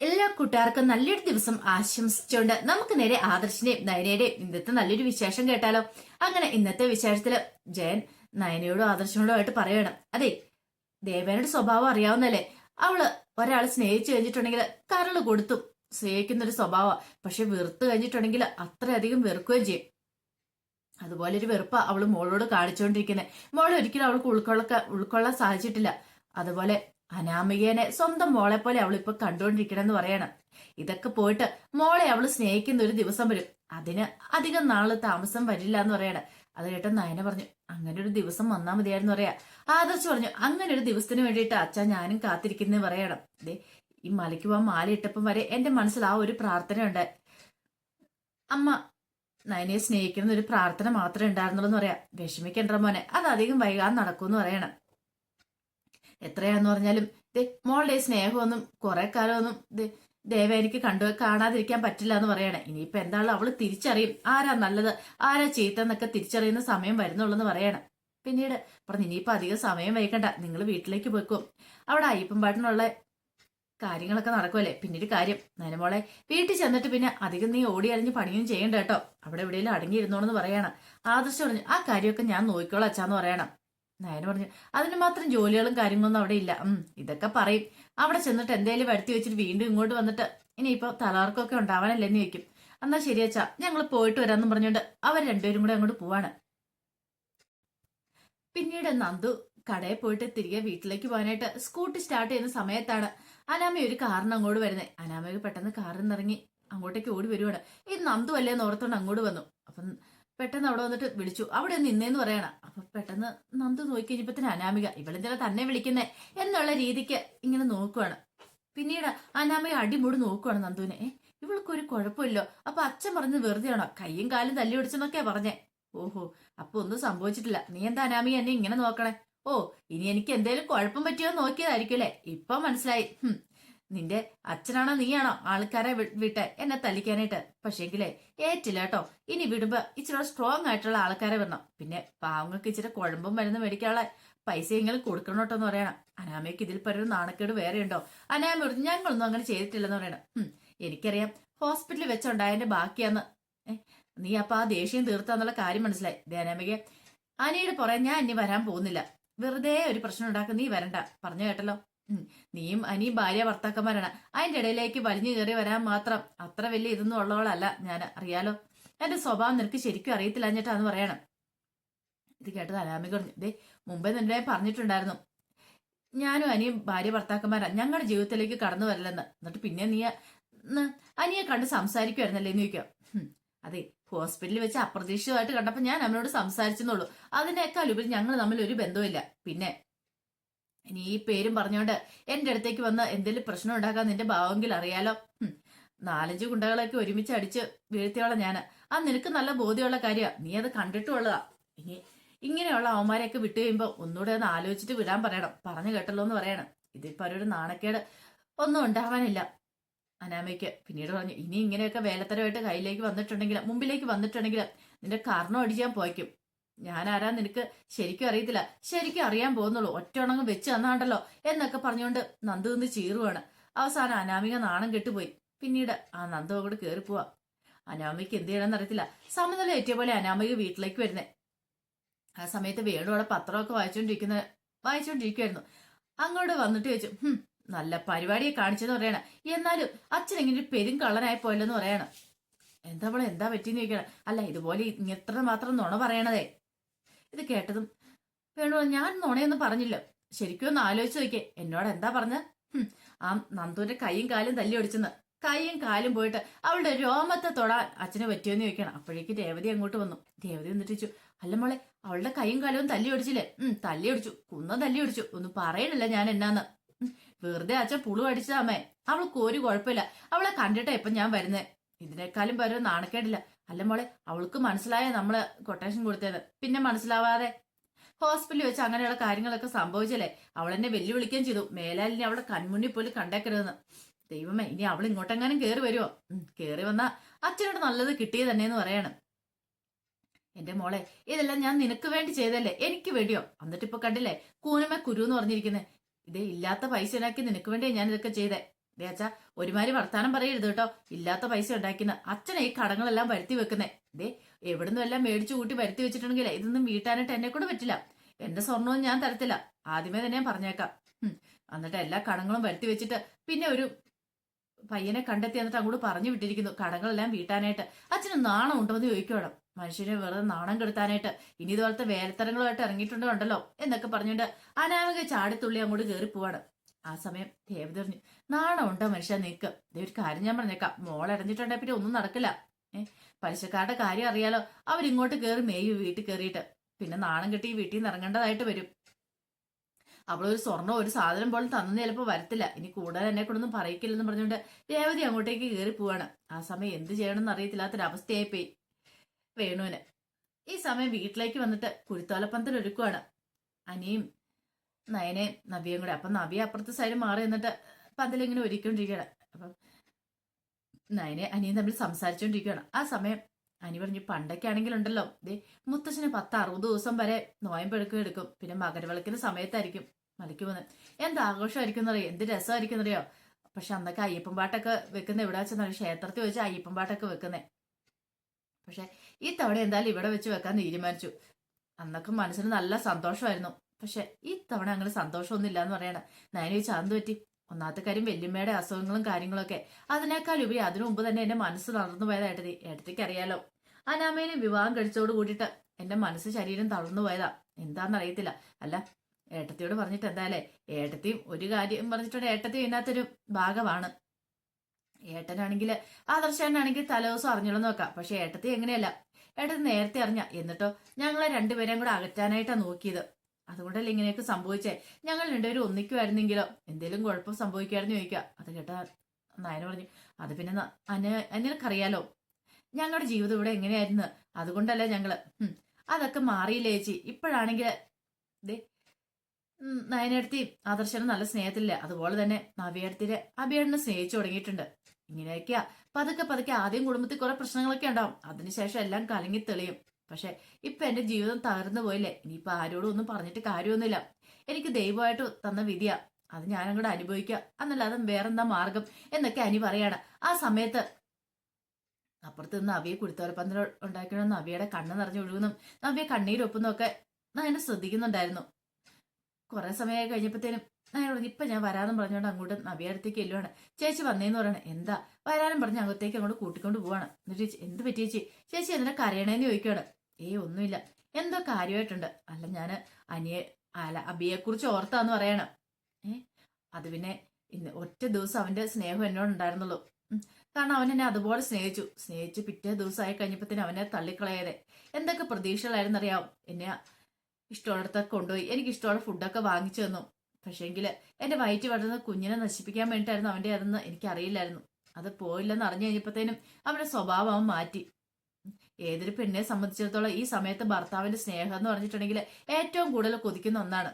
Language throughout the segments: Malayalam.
എല്ലാ കൂട്ടുകാർക്കും നല്ലൊരു ദിവസം ആശംസിച്ചുകൊണ്ട് നമുക്ക് നേരെ ആദർശിന്റെയും നയനയുടെയും ഇന്നത്തെ നല്ലൊരു വിശേഷം കേട്ടാലോ? അങ്ങനെ ഇന്നത്തെ വിശേഷത്തിൽ ജയൻ നയനയോടും ആദർശനോടും ആയിട്ട് പറയണം. അതെ ദേവേനയുടെ സ്വഭാവം അറിയാവുന്നല്ലേ അവൾ ഒരാളെ സ്നേഹിച്ചു കഴിഞ്ഞിട്ടുണ്ടെങ്കിൽ കരൾ കൊടുത്തും സ്നേഹിക്കുന്ന ഒരു സ്വഭാവം. പക്ഷെ വെറുത്ത് കഴിഞ്ഞിട്ടുണ്ടെങ്കിൽ അത്രയധികം വെറുക്കുകയും ചെയ്യും. അതുപോലെ ഒരു വെറുപ്പ അവൾ മോളോട് കാണിച്ചുകൊണ്ടിരിക്കുന്നത് മോളെ ഒരിക്കലും അവൾക്ക് ഉൾക്കൊള്ളക്ക ഉൾക്കൊള്ളാൻ സാധിച്ചിട്ടില്ല. അതുപോലെ അനാമികേനെ സ്വന്തം മോളെ പോലെ അവൾ ഇപ്പൊ കണ്ടുകൊണ്ടിരിക്കണമെന്ന് പറയണം. ഇതൊക്കെ പോയിട്ട് മോളെ അവൾ സ്നേഹിക്കുന്ന ഒരു ദിവസം വരും. അതിന് അധികം നാൾ താമസം വരില്ല എന്ന് പറയണം. അത് കേട്ട നയന പറഞ്ഞു അങ്ങനെ ഒരു ദിവസം വന്നാൽ മതിയായിരുന്നു പറയാ. ആദർശ് പറഞ്ഞു അങ്ങനെ ഒരു ദിവസത്തിന് വേണ്ടിയിട്ട് അച്ഛാ ഞാനും കാത്തിരിക്കുന്നേ പറയണം. ദേ ഈ മലയ്ക്ക് പോവാൻ മാല ഇട്ടപ്പം വരെ എന്റെ മനസ്സിൽ ആ ഒരു പ്രാർത്ഥന ഉണ്ട്. അമ്മ നയനയെ സ്നേഹിക്കുന്ന ഒരു പ്രാർത്ഥന മാത്രമേ ഉണ്ടായിരുന്നുള്ളൂ എന്ന് പറയാം. വിഷമിക്കണ്ട മോനെ അത് അധികം വൈകാതെ നടക്കുമെന്ന് പറയണം. എത്രയാന്ന് പറഞ്ഞാലും ദേ മോളുടെ സ്നേഹമൊന്നും കുറെ കാലമൊന്നും ദേ ദേവ എനിക്ക് കണ്ടു കാണാതിരിക്കാൻ പറ്റില്ല എന്ന് പറയണേ. ഇനിയിപ്പോ എന്താണല്ലോ അവൾ തിരിച്ചറിയും. ആരാ നല്ലത്? ആരാ ചീത്ത എന്നൊക്കെ തിരിച്ചറിയുന്ന സമയം വരുന്നുള്ളൂ എന്ന് പറയണം. പിന്നീട് പറഞ്ഞു ഇനിയിപ്പോ അധികം സമയം വൈകണ്ട. നിങ്ങൾ വീട്ടിലേക്ക് പോയിക്കും. അവിടെ അയ്യപ്പൻ പാട്ടിനുള്ള കാര്യങ്ങളൊക്കെ നടക്കുമല്ലേ പിന്നീട് കാര്യം. നനമോളെ വീട്ടിൽ ചെന്നിട്ട് പിന്നെ അധികം നീ ഓടി അറിഞ്ഞ് പണിയും ചെയ്യണ്ട കേട്ടോ. അവിടെ എവിടെയെങ്കിലും അടങ്ങിയിരുന്നോണെന്ന് പറയണം. ആദർശം പറഞ്ഞു ആ കാര്യമൊക്കെ ഞാൻ നോക്കിക്കോളാം അച്ഛാന്ന് പറയണം. നയന പറഞ്ഞു അതിന് മാത്രം ജോലികളും കാര്യങ്ങളൊന്നും അവിടെ ഇല്ല. ഉം ഇതൊക്കെ പറയും. അവിടെ ചെന്നിട്ട് എന്തേലും വരുത്തി വെച്ചിട്ട് വീണ്ടും ഇങ്ങോട്ട് വന്നിട്ട് ഇനിയിപ്പോ തലാർക്കൊക്കെ ഉണ്ടാവാനല്ലേ? എന്ന് ചോദിക്കും. എന്നാ ശരിയച്ചാ ഞങ്ങൾ പോയിട്ട് വരാമെന്നും പറഞ്ഞുകൊണ്ട് അവർ രണ്ടുപേരും കൂടെ അങ്ങോട്ട് പോവാണ്. പിന്നീട് നന്ദു കടയിൽ പോയിട്ട് തിരികെ വീട്ടിലേക്ക് പോകാനായിട്ട് സ്കൂട്ടി സ്റ്റാർട്ട് ചെയ്യുന്ന സമയത്താണ് അനാമ ഒരു കാറിന് അങ്ങോട്ട് വരുന്നത്. അനാമയ്ക്ക് പെട്ടെന്ന് കാറിൽ നിന്ന് ഇറങ്ങി അങ്ങോട്ടേക്ക് ഓടി വരുവാണ്. ഈ നന്ദു അല്ലേ എന്ന് ഓർത്തോണ്ട് അങ്ങോട്ട് വന്നു. അപ്പം പെട്ടെന്ന് അവിടെ വന്നിട്ട് വിളിച്ചു. അവിടെ നിന്നേന്ന് പറയണം. അപ്പൊ പെട്ടെന്ന് നന്ദു നോക്കി കഴിഞ്ഞപ്പത്തിന് അനാമിക ഇവളെന്തിനാ തന്നെ വിളിക്കുന്നേ? എന്നുള്ള രീതിക്ക് ഇങ്ങനെ നോക്കുവാണ്. പിന്നീട് അനാമിക അടിമുടി നോക്കുവാണ് നന്ദുവിനെ. ഇവൾക്ക് ഇവൾക്കൊരു കുഴപ്പമില്ലോ. അപ്പൊ അച്ഛൻ പറഞ്ഞത് വെറുതെയാണോ? കയ്യും കാലും തല്ലി ഒടിച്ചെന്നൊക്കെയാ പറഞ്ഞേ. ഓഹോ അപ്പൊ ഒന്നും സംഭവിച്ചിട്ടില്ല. നീ എന്താ അനാമിക എന്നെ ഇങ്ങനെ നോക്കണേ? ഓ ഇനി എനിക്ക് എന്തേലും കുഴപ്പം പറ്റിയോ നോക്കിയതായിരിക്കും അല്ലേ? ഇപ്പൊ മനസ്സിലായി. നിന്റെ അച്ഛനാണോ നീയാണോ ആൾക്കാരെ വിട്ട് എന്നെ തല്ലിക്കാനായിട്ട്? പക്ഷേങ്കിലേ ഏറ്റില്ല കേട്ടോ ഇനി വിടുമ്പോ ഇച്ചിരി സ്ട്രോങ് ആയിട്ടുള്ള ആൾക്കാരെ വരണം. പിന്നെ പാവങ്ങൾക്ക് ഇച്ചിരി കുഴമ്പും മരുന്ന് മേടിക്കാനുള്ള പൈസയെങ്കിലും കൊടുക്കണം കേട്ടോ എന്ന് പറയണം. അനാമയ്ക്ക് ഇതിൽ പരൊരു നാണക്കേട് വേറെ ഉണ്ടോ അനാമ ഞങ്ങളൊന്നും അങ്ങനെ ചെയ്തിട്ടില്ലെന്ന് പറയണം. എനിക്കറിയാം ഹോസ്പിറ്റലിൽ വെച്ചുണ്ടായതിന്റെ ബാക്കിയാന്ന്. നീ അപ്പൊ ആ ദേഷ്യം തീർത്താന്നുള്ള കാര്യം മനസ്സിലായി. ദേ അനാമിക അനിയുടെ പുറകെ ഞാൻ ഇനി വരാൻ പോകുന്നില്ല. വെറുതെ ഒരു പ്രശ്നം ഉണ്ടാക്കും നീ വരണ്ട. പറഞ്ഞു കേട്ടല്ലോ. നീയും അനിയും ഭാര്യ ഭർത്താക്കന്മാരാണ്. അതിന്റെ ഇടയിലേക്ക് വലിഞ്ഞു കയറി വരാൻ മാത്രം. അത്ര വലിയ ഇതൊന്നും ഉള്ളവളല്ല ഞാൻ അറിയാലോ? എന്റെ സ്വഭാവം നിനക്ക് ശരിക്കും അറിയത്തില്ല എന്നിട്ടാന്ന് പറയണം ഇത് കേട്ടത് അലാമി പറഞ്ഞു ദേ മുമ്പേ നിന്റെ പറഞ്ഞിട്ടുണ്ടായിരുന്നു. ഞാനും അനിയും ഭാര്യ ഭർത്താക്കന്മാരാ. ഞങ്ങളുടെ ജീവിതത്തിലേക്ക് കടന്നു വരില്ലെന്ന്. എന്നിട്ട് പിന്നെ നീ അനിയെ കണ്ട് സംസാരിക്കുമായിരുന്നല്ലേ എന്ന് ചോദിക്കാം. അതെ ഹോസ്പിറ്റലിൽ വെച്ച് അപ്രതീക്ഷിതമായിട്ട് കണ്ടപ്പോൾ ഞാൻ അവനോട് സംസാരിച്ചെന്നുള്ളൂ അതിനേക്കാൾ ഉപരി ഞങ്ങൾ തമ്മിൽ ഒരു ബന്ധവുമില്ല. പിന്നെ ഇനി ഈ പേരും പറഞ്ഞോണ്ട് എന്റെ അടുത്തേക്ക് വന്ന് എന്തെങ്കിലും പ്രശ്നം ഉണ്ടാക്കാൻ നിന്റെ ഭാവമെങ്കിൽ അറിയാലോ. നാലഞ്ച് ഗുണ്ടകളൊക്കെ ഒരുമിച്ച് അടിച്ച് വീഴ്ത്തിയോളാം ഞാൻ ആ നിനക്ക് നല്ല ബോധ്യമുള്ള കാര്യമാണ് നീ അത് കണ്ടിട്ടുള്ളതാ ഇനി ഇങ്ങനെയുള്ള അവന്മാരെയൊക്കെ വിട്ടു കഴിയുമ്പോ ഒന്നുകൂടെ ഒന്ന് ആലോചിച്ചിട്ട് വിടാൻ പറയണം. പറഞ്ഞു കേട്ടല്ലോ എന്ന് പറയണം. ഇതിപ്പോ ഒരു നാണക്കേട് ഒന്നും ഉണ്ടാവാനില്ല. അനാമയ്ക്ക് പിന്നീട് പറഞ്ഞു ഇനി ഇങ്ങനെയൊക്കെ വേലത്തരമായിട്ട് കയ്യിലേക്ക് വന്നിട്ടുണ്ടെങ്കിൽ മുമ്പിലേക്ക് വന്നിട്ടുണ്ടെങ്കിൽ നിന്റെ കർണം അടിച്ചാൻ പോയിക്കും. ഞാൻ ആരാ നിനക്ക് ശരിക്കും അറിയത്തില്ല. ശരിക്കും അറിയാൻ പോകുന്നുള്ളൂ. ഒറ്റണങ്ങ് വെച്ച് തന്നാണ്ടല്ലോ എന്നൊക്കെ പറഞ്ഞുകൊണ്ട് നന്ദു നിന്ന് ചീറുവാണ്. അവസാനം അനാമിക നാണം കെട്ടുപോയി. പിന്നീട് ആ നന്ദു അങ്ങോട്ട് കയറി പോവാ അനാമിക്ക് എന്ത് ചെയ്യണമെന്ന് അറിയത്തില്ല. സമനില ഏറ്റിയ പോലെ അനാമിക വീട്ടിലേക്ക് വരുന്നേ. ആ സമയത്ത് വേണു അവിടെ പത്രമൊക്കെ വായിച്ചോണ്ടിരിക്കുന്ന വായിച്ചോണ്ടിരിക്കുവായിരുന്നു. അങ്ങോട്ട് വന്നിട്ട് വെച്ചു ഹും നല്ല പരിപാടിയെ കാണിച്ചെന്ന് പറയണം. എന്നാലും അച്ഛൻ ഇങ്ങനെ ഒരു പെരും കള്ളനായി പോയല്ലെന്ന് പറയണം. എന്താ അവളെ എന്താ പറ്റിയെന്ന് ചോദിക്കണം? അല്ല ഇതുപോലെ ഇത്ര മാത്രം നുണ പറയണതേ. ഇത് കേട്ടതും വേണു ഞാൻ നുണയൊന്നും പറഞ്ഞില്ല. ശരിക്കും ഒന്ന് ആലോചിച്ചു നോക്കിയേ. എന്നോട് എന്താ പറഞ്ഞ? ആ നന്ദുവിന്റെ കൈയും കാലും തല്ലി ഒടിച്ചെന്ന്. കൈയും കാലും പോയിട്ട് അവളുടെ രോമത്തെ തൊടാൻ അച്ഛനെ പറ്റിയോന്ന് ചോദിക്കണം. അപ്പോഴേക്ക് രേവതി അങ്ങോട്ട് വന്നു. രേവതി എന്നിട്ട് ചോദിച്ചു അല്ല മോളെ അവളുടെ കൈയും കാലവും തല്ലി ഒടിച്ചില്ലേ? ഉം തല്ലി ഒടിച്ചു. കുന്ന തല്ലി ഒടിച്ചു. ഒന്നും പറയണില്ല ഞാൻ എന്നാന്ന്. വെറുതെ അച്ഛൻ പുളു അടിച്ചതാമേ അവൾക്ക് ഒരു കുഴപ്പമില്ല. അവളെ കണ്ടിട്ടാ ഇപ്പൊ ഞാൻ വരുന്നേ. ഇതിനേക്കാളും വരെ നാണക്കേടില്ല. അല്ല മോളെ അവൾക്ക് മനസ്സിലായ നമ്മൾ കൊട്ടേഷൻ കൊടുത്തത്. പിന്നെ മനസ്സിലാവാതെ ഹോസ്പിറ്റലിൽ വെച്ച് അങ്ങനെയുള്ള കാര്യങ്ങളൊക്കെ സംഭവിച്ചല്ലേ? അവളെന്നെ വെല്ലുവിളിക്കുകയും ചെയ്തു. മേലാലിനെ അവളുടെ കൺമുന്നിൽ പോലും കണ്ടേക്കരുതെന്ന്. ദൈവമേ ഇനി അവൾ ഇങ്ങോട്ടെങ്ങാനും കേറി വരുമോ കയറി വന്നാ അച്ഛനോട് നല്ലത് കിട്ടിയത് തന്നെയെന്ന് പറയണം. എന്റെ മോളെ ഇതെല്ലാം ഞാൻ നിനക്ക് വേണ്ടി ചെയ്തല്ലേ? എനിക്ക് വേണ്ടിയോ? എന്നിട്ട് ഇപ്പൊ കണ്ടില്ലേ? കൂനമേ കുരു എന്ന് പറഞ്ഞിരിക്കുന്നേ. ഇതേ ഇല്ലാത്ത പൈസ നിനക്ക് വേണ്ടിയാ ഞാൻ ഇതൊക്കെ ചെയ്തേ. ദേ അച്ഛാ ഒരുമാതിരി വർത്താനം പറയരുത് കേട്ടോ. ഇല്ലാത്ത പൈസ ഉണ്ടാക്കുന്ന. അച്ഛനെ ഈ കടങ്ങളെല്ലാം വരുത്തി വെക്കുന്നേ. ദേ എവിടുന്നും എല്ലാം മേടിച്ചു കൂട്ടി വരുത്തി വെച്ചിട്ടുണ്ടെങ്കിൽ ഇതൊന്നും വീട്ടാനായിട്ട് എന്നെ കൊണ്ട് പറ്റില്ല. എന്റെ സ്വർണവും ഞാൻ തരത്തില്ല. ആദ്യമേ തന്നെ പറഞ്ഞേക്കാം. എന്നിട്ട് എല്ലാ കടങ്ങളും വരുത്തി വെച്ചിട്ട് പിന്നെ ഒരു പയ്യനെ കണ്ടെത്തി എന്നിട്ട് അങ്ങോട്ട് പറഞ്ഞു വിട്ടിരിക്കുന്നു. കടങ്ങളെല്ലാം വീട്ടാനായിട്ട്. അച്ഛന് നാണം ഉണ്ടോ എന്ന് ചോദിക്കണം മനുഷ്യനെ വെറുതെ നാണം കെടുത്താനായിട്ട് ഇനി ഇതുപോലത്തെ വേലത്തരങ്ങളുമായിട്ട് ഇറങ്ങിയിട്ടുണ്ടോ ഉണ്ടല്ലോ എന്നൊക്കെ പറഞ്ഞുകൊണ്ട് അനാമിക ചാടിത്തുള്ളി അങ്ങോട്ട് കയറി പോവാണ് ആ സമയം ദേവത പറഞ്ഞു നാണം ഉണ്ടോ മനുഷ്യ നീക്ക് ദേ ഒരു കാര്യം ഞാൻ പറഞ്ഞേക്കാം. മോൾ അടഞ്ഞിട്ടുണ്ടെ പിന്നെ ഒന്നും നടക്കില്ല. ഏഹ് പലിശക്കാരുടെ കാര്യം അറിയാലോ. അവരിങ്ങോട്ട് കയറി മേയു വീട്ടിൽ കയറിയിട്ട് പിന്നെ നാണം കെട്ടി വീട്ടിൽ നിന്ന് ഇറങ്ങേണ്ടതായിട്ട് വരും. അവളൊരു സ്വർണം ഒരു സാധനം പോലും തന്നു ചിലപ്പോൾ വരത്തില്ല. ഇനി കൂടുതൽ എന്നെ കൊണ്ടൊന്നും പറയിക്കില്ലെന്ന് പറഞ്ഞുകൊണ്ട് രേവതി അങ്ങോട്ടേക്ക് കയറി പോവാണ്. ആ സമയം എന്ത് ചെയ്യണമെന്ന് അറിയത്തില്ലാത്തൊരവസ്ഥയായി പോയി വേണുവിന്. ഈ സമയം വീട്ടിലേക്ക് വന്നിട്ട് കുരുത്തോലപ്പന്തൽ ഒരുക്കുവാണ്. അനിയും നയനയും നവിയും കൂടെ. അപ്പം നവി അപ്പുറത്തെ സൈഡ് മാറി എന്നിട്ട് പന്തലിങ്ങനെ ഒരുക്കൊണ്ടിരിക്കുകയാണ് അപ്പം നയനെ അനിയും തമ്മിൽ സംസാരിച്ചുകൊണ്ടിരിക്കുകയാണ് ആ സമയം അനി പറഞ്ഞു പണ്ടൊക്കെ ആണെങ്കിലുണ്ടല്ലോ ദേ മുത്തശ്ശന് പത്ത് അറുപത് ദിവസം വരെ നോയമ്പെടുക്കും എടുക്കും. പിന്നെ മകരവിളക്കിന്റെ സമയത്തായിരിക്കും മലയ്ക്ക് പോകുന്നത്. എന്ത് ആഘോഷമായിരിക്കും എന്നറിയോ എന്ത് രസമായിരിക്കും എന്നറിയോ പക്ഷെ അന്നൊക്കെ അയ്യപ്പൻ പാട്ടൊക്കെ വെക്കുന്ന എവിടെ വെച്ചെന്നാണ് ക്ഷേത്രത്തിൽ വെച്ച് അയ്യപ്പൻ പാട്ടൊക്കെ വെക്കുന്നേ. പക്ഷെ ഈ തവണ എന്തായാലും ഇവിടെ വെച്ച് വെക്കാൻ തീരുമാനിച്ചു. അന്നൊക്കെ മനസ്സിന് നല്ല സന്തോഷമായിരുന്നു. പക്ഷെ ഇത്തവണ തവണ അങ്ങനെ സന്തോഷമൊന്നുമില്ല എന്ന് പറയണ നയന ചോദിച്ചാൽ അതെന്ത് പറ്റി? ഒന്നാമത്തെ കാര്യം വല്യമ്മയുടെ അസുഖങ്ങളും കാര്യങ്ങളൊക്കെ. അതിനേക്കാൾ ഉപരി അതിനു മുമ്പ് തന്നെ എന്റെ മനസ്സ് തളർന്നു പോയതായിട്ട് ഏട്ടത്തി. ഏട്ടത്തിക്ക് അറിയാലോ അനാമേനെ വിവാഹം കഴിച്ചോട് കൂടിയിട്ട് എന്റെ മനസ്സ് ശരീരം തളർന്നു പോയതാ. എന്താണെന്നറിയത്തില്ല അല്ല ഏട്ടത്തിയോട് പറഞ്ഞിട്ട് എന്തായാലേ? ഏട്ടത്തിയും ഒരു കാര്യം പറഞ്ഞിട്ടുണ്ട്. ഏട്ടത്തി ഇതിനകത്തൊരു ഭാഗമാണ്. ഏട്ടനാണെങ്കിൽ ആദർശനാണെങ്കിൽ തലേദിവസം അറിഞ്ഞോളൂ നോക്കാം പക്ഷെ ഏട്ടത്തി എങ്ങനെയല്ല? ഏട്ടത്തി നേരത്തെ അറിഞ്ഞ. എന്നിട്ടോ ഞങ്ങളെ രണ്ടുപേരെയും കൂടെ അകറ്റാനായിട്ടാ നോക്കിയത്. അതുകൊണ്ടല്ലേ ഇങ്ങനെയൊക്കെ സംഭവിച്ചേ? ഞങ്ങൾ രണ്ടുപേരും ഒന്നിക്കുമായിരുന്നെങ്കിലോ എന്തെങ്കിലും കുഴപ്പം സംഭവിക്കുമായിരുന്നു ചോദിക്കുക. അത് കേട്ടാ നായന പറഞ്ഞു അത് പിന്നെ അന നിനക്കറിയാലോ ഞങ്ങളുടെ ജീവിതം ഇവിടെ എങ്ങനെയായിരുന്നു? അതുകൊണ്ടല്ലേ ഞങ്ങൾ. അതൊക്കെ മാറിയില്ലേ ചേച്ചി? ഇപ്പോഴാണെങ്കിൽ ദേ നയനടുത്തി ആദർശനം നല്ല സ്നേഹത്തില്ല അതുപോലെ തന്നെ നവ്യടുത്തിരെ അഭിയേട്ടനെ സ്നേഹിച്ചു തുടങ്ങിയിട്ടുണ്ട്. ഇങ്ങനെയൊക്കെയാ. പതുക്കെ പതുക്കെ ആദ്യം കുടുംബത്തിൽ കുറെ പ്രശ്നങ്ങളൊക്കെ ഉണ്ടാവും. അതിനുശേഷം എല്ലാം കലങ്ങി തെളിയും. പക്ഷെ ഇപ്പൊ എന്റെ ജീവിതം തകർന്നു പോയില്ലേ? ഇനിയിപ്പൊ ആരോടും ഒന്നും പറഞ്ഞിട്ട് കാര്യമൊന്നുമില്ല. എനിക്ക് ദൈവമായിട്ട് തന്ന വിധിയാ. അത് ഞാനങ്ങോട്ട് അനുഭവിക്കുക എന്നല്ലാതെ വേറെന്താ മാർഗം എന്നൊക്കെ അനി പറയാണ്. ആ സമയത്ത് അപ്പുറത്ത് നിന്ന് അവിയെ കുടുത്തോരപ്പന്തൽ ഉണ്ടാക്കണമെന്ന് അവിയുടെ കണ്ണ് നിറഞ്ഞു ഒഴുകുന്നു. നവിയെ കണ്ണീരൊപ്പുന്നൊക്കെ ഞാൻ എന്നെ ശ്രദ്ധിക്കുന്നുണ്ടായിരുന്നു. കുറെ സമയമായി കഴിഞ്ഞപ്പോഴത്തേനും പറഞ്ഞു ഇപ്പൊ ഞാൻ വരാനും പറഞ്ഞുകൊണ്ട് അങ്ങോട്ട് നവിയുടെ അടുത്തേക്ക് എല്ലുവാണ് ചേച്ചി വന്നേന്ന് പറയണേ എന്താ? വരാനും പറഞ്ഞ് അങ്ങോട്ടേക്ക് അങ്ങോട്ട് കൂട്ടിക്കൊണ്ട് പോവാണ്. എന്നിട്ട് ചേച്ചി എന്ത് പറ്റി ചേച്ചി? ചേച്ചി എന്തിനാ കരയണേന്ന് ചോദിക്കുകയാണ് ഏ ഒന്നുമില്ല. എന്തോ കാര്യമായിട്ടുണ്ട്. അല്ല ഞാൻ അനിയെ അല്ല അബിയെക്കുറിച്ച് ഓർത്താന്ന് പറയണം. ഏ അത് പിന്നെ ഇന്ന് ഒറ്റ ദിവസം അവന്റെ സ്നേഹം എന്നോട് ഉണ്ടായിരുന്നുള്ളൂ. കാരണം അവൻ എന്നെ അതുപോലെ സ്നേഹിച്ചു. സ്നേഹിച്ച് പിറ്റേ ദിവസമായി കഴിഞ്ഞപ്പോഴത്തേനും അവനെ തള്ളിക്കളയതെ. എന്തൊക്കെ പ്രതീക്ഷകളായിരുന്നറിയാം എന്നെ ഇഷ്ടമുള്ളിടത്തൊക്കെ കൊണ്ടുപോയി. എനിക്ക് ഇഷ്ടമുള്ള ഫുഡൊക്കെ വാങ്ങിച്ചു തന്നു. പക്ഷേങ്കിൽ എന്റെ വയറ്റ് വളർന്ന കുഞ്ഞിനെ നശിപ്പിക്കാൻ വേണ്ടിയിട്ടായിരുന്നു അവന്റെ അതെന്ന് എനിക്കറിയില്ലായിരുന്നു. അത് പോയില്ലെന്ന് അറിഞ്ഞു കഴിഞ്ഞപ്പോഴത്തേനും അവന്റെ സ്വഭാവം അവൻ മാറ്റി. ഏതൊരു പെണ്ണിനെ സംബന്ധിച്ചിടത്തോളം ഈ സമയത്ത് ഭർത്താവിന്റെ സ്നേഹം എന്ന് പറഞ്ഞിട്ടുണ്ടെങ്കിൽ ഏറ്റവും കൂടുതൽ കൊതിക്കുന്ന ഒന്നാണ്.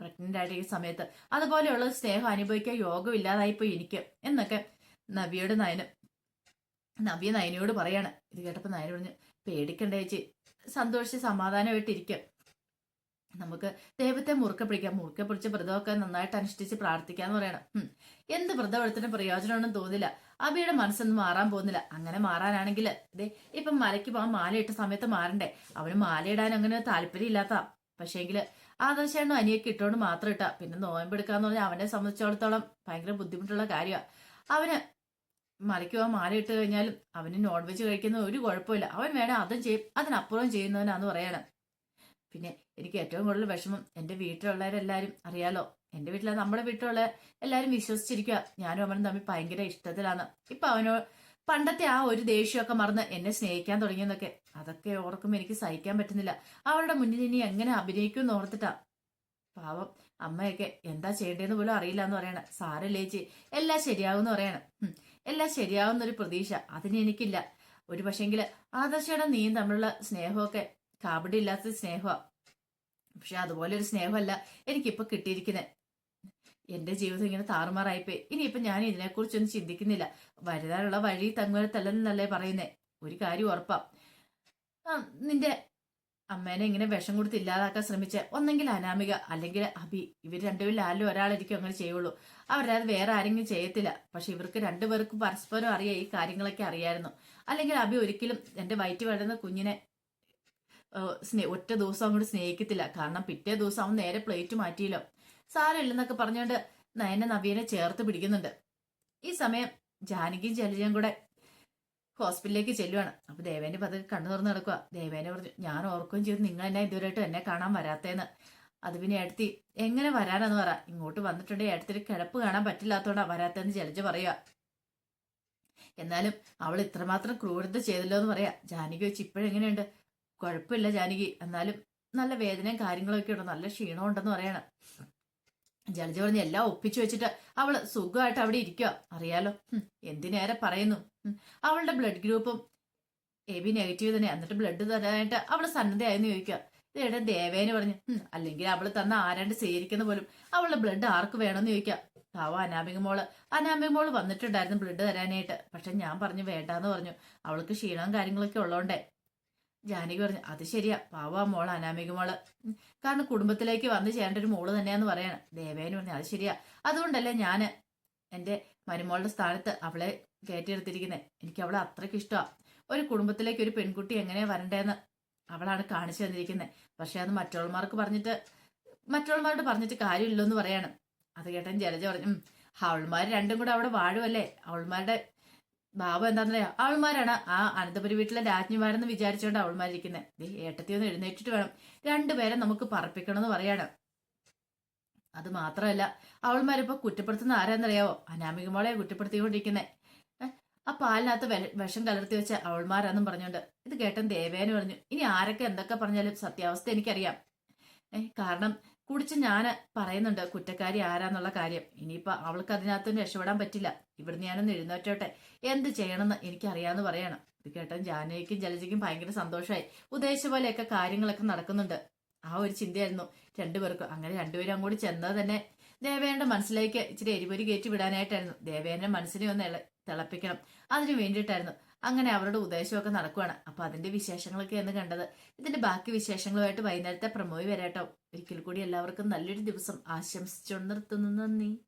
പ്രഗ്നന്റ് ആയിട്ട് ഈ സമയത്ത് അതുപോലെയുള്ള സ്നേഹം അനുഭവിക്കാൻ യോഗമില്ലാതായിപ്പോയി എനിക്ക് എന്നൊക്കെ നവിയോട് നയന് നവ്യ നയനയോട് പറയാണ്. ഇത് കേട്ടപ്പോൾ നയന പറഞ്ഞു പേടിക്കണ്ട ചേച്ചി സന്തോഷിച്ച് സമാധാനമായിട്ടിരിക്കുക നമുക്ക് ദൈവത്തെ മുറുക്കെ പിടിക്കാം മുറുക്കെ പിടിച്ച് വ്രതമൊക്കെ നന്നായിട്ട് അനുഷ്ഠിച്ച് പ്രാർത്ഥിക്കാന്ന് പറയണം. എന്ത് വ്രതം എടുത്തിട്ട് പ്രയോജനമൊന്നും തോന്നില്ല. അബിയുടെ മനസ്സൊന്നും മാറാൻ പോകുന്നില്ല. അങ്ങനെ മാറാനാണെങ്കിൽ ഇതേ ഇപ്പം മലയ്ക്ക് പോകാൻ മാല ഇട്ട സമയത്ത് മാറണ്ടേ? അവന് മാലയിടാൻ അങ്ങനെ താല്പര്യം ഇല്ലാത്ത പക്ഷേങ്കിൽ ആദർശേണ്ണ അനിയൊക്കെ ഇട്ടോണ്ട് മാത്രം ഇട്ട. പിന്നെ നോയമ്പെടുക്കാന്ന് പറഞ്ഞാൽ അവനെ സംബന്ധിച്ചിടത്തോളം ഭയങ്കര ബുദ്ധിമുട്ടുള്ള കാര്യമാണ് അവന് മലയ്ക്ക് പോകാൻ മാല ഇട്ട് കഴിഞ്ഞാലും അവന് നോൺ വെജ് കഴിക്കുന്ന ഒരു കുഴപ്പമില്ല. അവൻ വേണേ അതും ചെയ്യും. അതിനപ്പുറം ചെയ്യുന്നവനാന്ന് പറയണം. പിന്നെ എനിക്ക് ഏറ്റവും കൂടുതൽ വിഷമം എന്റെ വീട്ടിലുള്ളവരെല്ലാവരും അറിയാലോ? എന്റെ വീട്ടിലെ നമ്മുടെ വീട്ടിലുള്ള എല്ലാവരും വിശ്വസിച്ചിരിക്കുക ഞാനും അവനും തമ്മിൽ ഭയങ്കര ഇഷ്ടത്തിലാണ് ഇപ്പൊ അവനോ പണ്ടത്തെ ആ ഒരു ദേഷ്യമൊക്കെ മറന്ന് എന്നെ സ്നേഹിക്കാൻ തുടങ്ങിയെന്നൊക്കെ. അതൊക്കെ ഓർക്കുമ്പോൾ എനിക്ക് സഹിക്കാൻ പറ്റുന്നില്ല. അവളുടെ മുന്നിൽ ഇനി എങ്ങനെ അഭിനയിക്കുമെന്ന് ഓർത്തിട്ടാ. പാവം അമ്മയൊക്കെ എന്താ ചെയ്യേണ്ടതെന്ന് പോലും അറിയില്ല എന്ന് പറയണ സാരല്ലേച്ചി എല്ലാം ശരിയാവുമെന്ന് പറയണം. എല്ലാം ശരിയാവുന്ന ഒരു പ്രതീക്ഷ. അതിന് എനിക്കില്ല. ഒരു പക്ഷെങ്കിൽ ആദർശയുടെ നീയും തമ്മിലുള്ള സ്നേഹമൊക്കെ കാബഡി ഇല്ലാത്ത സ്നേഹമാണ് പക്ഷെ അതുപോലെ ഒരു സ്നേഹമല്ല എനിക്കിപ്പോ കിട്ടിയിരിക്കുന്നത് എന്റെ ജീവിതം ഇങ്ങനെ താറുമാറായിപ്പോയി. ഇനിയിപ്പൊ ഞാൻ ഇതിനെക്കുറിച്ചൊന്നും ചിന്തിക്കുന്നില്ല. വരുതാനുള്ള വഴി തങ്ങുവരത്തല്ലെന്നല്ലേ പറയുന്നേ. ഒരു കാര്യം ഉറപ്പാ. നിന്റെ അമ്മേനെ ഇങ്ങനെ വിഷം കൊടുത്ത് ഇല്ലാതാക്കാൻ ശ്രമിച്ച. ഒന്നെങ്കിൽ അനാമിക അല്ലെങ്കിൽ അഭി ഇവർ രണ്ടുപേരും ആരിലും ഒരാളായിരിക്കും അങ്ങനെ ചെയ്യുള്ളൂ. അവരത് വേറെ ആരെങ്കിലും ചെയ്യത്തില്ല. പക്ഷെ ഇവർക്ക് രണ്ടുപേർക്കും പരസ്പരം അറിയാം ഈ കാര്യങ്ങളൊക്കെ അറിയായിരുന്നു. അല്ലെങ്കിൽ അഭി ഒരിക്കലും എന്റെ വയറ്റ് വളരുന്ന കുഞ്ഞിനെ സ്നേ ഒറ്റ ദിവസം അങ്ങോട്ട് സ്നേഹിക്കത്തില്ല. കാരണം പിറ്റേ ദിവസം അവൻ നേരെ പ്ലേറ്റ് മാറ്റിയില്ല. സാരമില്ലെന്നൊക്കെ പറഞ്ഞുകൊണ്ട് നയനെ നവീനെ ചേർത്ത് പിടിക്കുന്നുണ്ട്. ഈ സമയം ജാനകിയും ജലജയും കൂടെ ഹോസ്പിറ്റലിലേക്ക് ചെല്ലുവാണ്. അപ്പൊ ദേവേന്റെ പതുക്കെ കണ്ണു തുറന്ന് നടക്കുക ദേവേനെ പറഞ്ഞു ഞാൻ ഓർക്കുകയും ചെയ്തു. നിങ്ങൾ എന്നെ ഇതുവരെയായിട്ടും എന്നെ കാണാൻ വരാത്തേന്ന്. അത് പിന്നെ എടുത്തി എങ്ങനെ വരാനെന്ന് പറ. ഇങ്ങോട്ട് വന്നിട്ടുണ്ടെങ്കിൽ എടുത്തിട്ട് കിടപ്പ് കാണാൻ പറ്റില്ലാത്തോണ്ടാ വരാത്തെന്ന് ജലജ പറയുക എന്നാലും അവൾ ഇത്രമാത്രം ക്രൂരത ചെയ്തല്ലോ എന്ന് പറയാ. ജാനകി വെച്ച് ഇപ്പോഴെങ്ങനെയുണ്ട്? കുഴപ്പമില്ല ജാനകി. എന്നാലും നല്ല വേദനയും കാര്യങ്ങളൊക്കെ ഉണ്ട്. നല്ല ക്ഷീണം ഉണ്ടെന്ന് പറയണം. ജലജ പറഞ്ഞ് എല്ലാം ഒപ്പിച്ചു വെച്ചിട്ട് അവൾ സുഖമായിട്ട് അവിടെ ഇരിക്കുക അറിയാലോ. എന്തിനേറെ പറയുന്നു. അവളുടെ ബ്ലഡ് ഗ്രൂപ്പും എ ബി നെഗറ്റീവ് തന്നെ. എന്നിട്ട് ബ്ലഡ് തരാനായിട്ട് അവൾ സന്നദ്ധയായെന്ന് ചോദിക്കുക ഇതേടെ ദേവേന് പറഞ്ഞു. അല്ലെങ്കിൽ അവൾ തന്ന ആരാണ്ട് സ്വീകരിക്കുന്ന പോലും അവളുടെ ബ്ലഡ് ആർക്ക് വേണമെന്ന് ചോദിക്കുക പാവ അനാമിക മോൾ. അനാമിക മോൾ വന്നിട്ടുണ്ടായിരുന്നു ബ്ലഡ് തരാനായിട്ട്. പക്ഷെ ഞാൻ പറഞ്ഞു വേണ്ടാന്ന് പറഞ്ഞു. അവൾക്ക് ക്ഷീണവും കാര്യങ്ങളൊക്കെ ഉള്ളോണ്ടേ. ജാനകി പറഞ്ഞു അത് ശരിയാ പാവ മോൾ അനാമിക മോൾ. കാരണം കുടുംബത്തിലേക്ക് വന്നു ചേരേണ്ട ഒരു മോൾ തന്നെയാന്ന് പറയണം. ദേവേന് പറഞ്ഞു അത് ശരിയാ. അതുകൊണ്ടല്ലേ ഞാൻ എന്റെ മരുമോളുടെ സ്ഥാനത്ത് അവളെ കയറ്റിയെടുത്തിരിക്കുന്നത് എനിക്ക് അവളെ അത്രയ്ക്ക് ഇഷ്ടമാണ് ഒരു കുടുംബത്തിലേക്ക് ഒരു പെൺകുട്ടി എങ്ങനെയാ വരണ്ടേന്ന് അവളാണ് കാണിച്ചു തന്നിരിക്കുന്നത് പക്ഷെ അത് മറ്റുള്ളമാർക്ക് പറഞ്ഞിട്ട് മറ്റുള്ളമാരോട് പറഞ്ഞിട്ട് കാര്യമില്ലെന്ന് പറയാണ്. അത് കേട്ടാൻ ജലജ പറഞ്ഞു "ഉം, അവൾമാർ രണ്ടും കൂടെ അവിടെ വാഴുമല്ലേ അവൾമാരുടെ ഭാവം എന്താണെന്നറിയാം അവൾമാരാണ് ആ അനന്തപുരി വീട്ടിലെ രാജ്ഞിമാരെന്ന് വിചാരിച്ചുകൊണ്ട് അവൾമാരിക്കുന്നത് ഏട്ടത്തി ഒന്ന് എഴുന്നേറ്റിട്ട് വേണം. രണ്ടുപേരെ നമുക്ക് പറപ്പിക്കണം എന്ന് പറയാണ്. അത് മാത്രമല്ല അവൾമാരിപ്പോ കുറ്റപ്പെടുത്തുന്ന ആരാന്നറിയാവോ? അനാമിക മോളെ കുറ്റപ്പെടുത്തിക്കൊണ്ടിരിക്കുന്നത് ആ പാലിനകത്ത് വിഷം കലർത്തി വെച്ച അവൾമാരാന്നും പറഞ്ഞോണ്ട്. ഇത് കേട്ടൻ ദേവേന പറഞ്ഞു ഇനി ആരൊക്കെ എന്തൊക്കെ പറഞ്ഞാലും സത്യാവസ്ഥ എനിക്കറിയാം. കാരണം കുടിച്ച് ഞാൻ പറയുന്നുണ്ട് കുറ്റക്കാരി ആരാന്നുള്ള കാര്യം. ഇനിയിപ്പോ അവൾക്ക് അതിനകത്തൊന്നും രക്ഷപ്പെടാൻ പറ്റില്ല. ഇവിടുന്ന് ഞാനൊന്ന് എഴുന്നേറ്റോട്ടെ. എന്ത് ചെയ്യണമെന്ന് എനിക്കറിയാന്ന് പറയണം. ഇത് കേട്ടോ ജാനകിക്കും ജലജയ്ക്കും ഭയങ്കര സന്തോഷമായി. ഉദ്ദേശിച്ച പോലെയൊക്കെ കാര്യങ്ങളൊക്കെ നടക്കുന്നുണ്ട്. ആ ഒരു ചിന്തയായിരുന്നു രണ്ടുപേർക്കും. അങ്ങനെ രണ്ടുപേരും അങ്ങോട്ട് ചെന്നത് തന്നെ ദേവേന്റെ മനസ്സിലേക്ക് ഇച്ചിരി എരിപൊരി കയറ്റി വിടാനായിട്ടായിരുന്നു. ദേവേന്റെ മനസ്സിനെ ഒന്ന് തിളപ്പിക്കണം. അതിനു വേണ്ടിയിട്ടായിരുന്നു. അങ്ങനെ അവരുടെ ഉദ്ദേശമൊക്കെ നടക്കുവാണ്. അപ്പൊ അതിന്റെ വിശേഷങ്ങളൊക്കെ എന്ന് കണ്ടത്. ഇതിന്റെ ബാക്കി വിശേഷങ്ങളുമായിട്ട് വൈകുന്നേരത്തെ പ്രമോയി വരാട്ടോ. ഒരിക്കൽ കൂടി എല്ലാവർക്കും നല്ലൊരു ദിവസം ആശംസിച്ചുകൊണ്ട് നിർത്തുന്നു. നന്ദി.